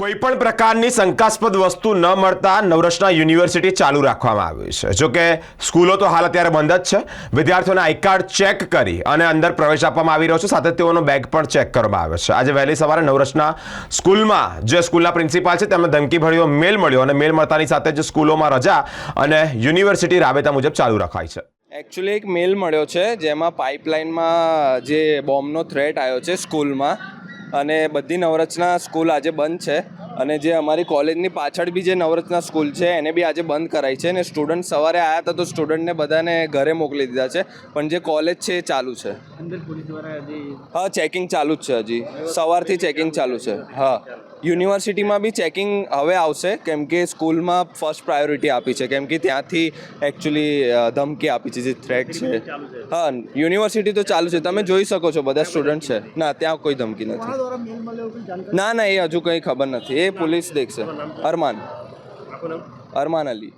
કોઈ પણ પ્રકારની શંકાસ્પદ વસ્તુ ન મળતા નવરચના યુનિવર્સિટી ચાલુ રાખવામાં આવી છે. જો કે સ્કૂલો તો હાલ અત્યારે બંધ જ છે. વિદ્યાર્થીઓને આઈ કાર્ડ ચેક કરી અને અંદર પ્રવેશ આપવામાં આવી રહ્યો છે. સાથે તેઓનો બેગ પણ ચેક કરવામાં આવે છે. આજે વહેલી સવારે નવરચના સ્કૂલમાં જે સ્કૂલના પ્રિન્સિપાલ છે, તેમને ધમકીભર્યો મેલ મળ્યો અને મેલ મળતાની સાથે જ સ્કૂલોમાં રજા અને યુનિવર્સિટી રાબેતા મુજબ ચાલુ રખાય છે. એકચ્યુઅલી એક મેલ મળ્યો છે, જેમાં પાઇપલાઇનમાં જે બોમ્બનો થ્રેટ આવ્યો છે સ્કૂલમાં. અને બધી નવરચના સ્કૂલ આજે બંધ છે. અને જે અમારી કોલેજની પાછળ બી જે નવરત્ના સ્કૂલ છે એને બી આજે બંધ કરાઈ છે અને સ્ટુડન્ટ સવારે આવ્યા હતા તો સ્ટુડન્ટને બધાને ઘરે મોકલી દીધા છે. પણ જે કોલેજ છે એ ચાલુ છે. હા ચેકિંગ ચાલુ જ છે હજી. સવારથી ચેકિંગ ચાલુ છે. હા. યુનિવર્સિટીમાં બી ચેકિંગ હવે આવશે કેમ કે સ્કૂલમાં ફર્સ્ટ પ્રાયોરિટી આપી છે કેમ કે ત્યાંથી એકચ્યુઅલી ધમકી આપી છે જે થ્રેટ છે. હા યુનિવર્સિટી તો ચાલુ છે. તમે જોઈ શકો છો બધા સ્ટુડન્ટ છે. ના ત્યાં કોઈ ધમકી નથી. ના ના એ હજુ કંઈ ખબર નથી. એ પોલીસ દેખશે. અરમાન. અરમાન અલી.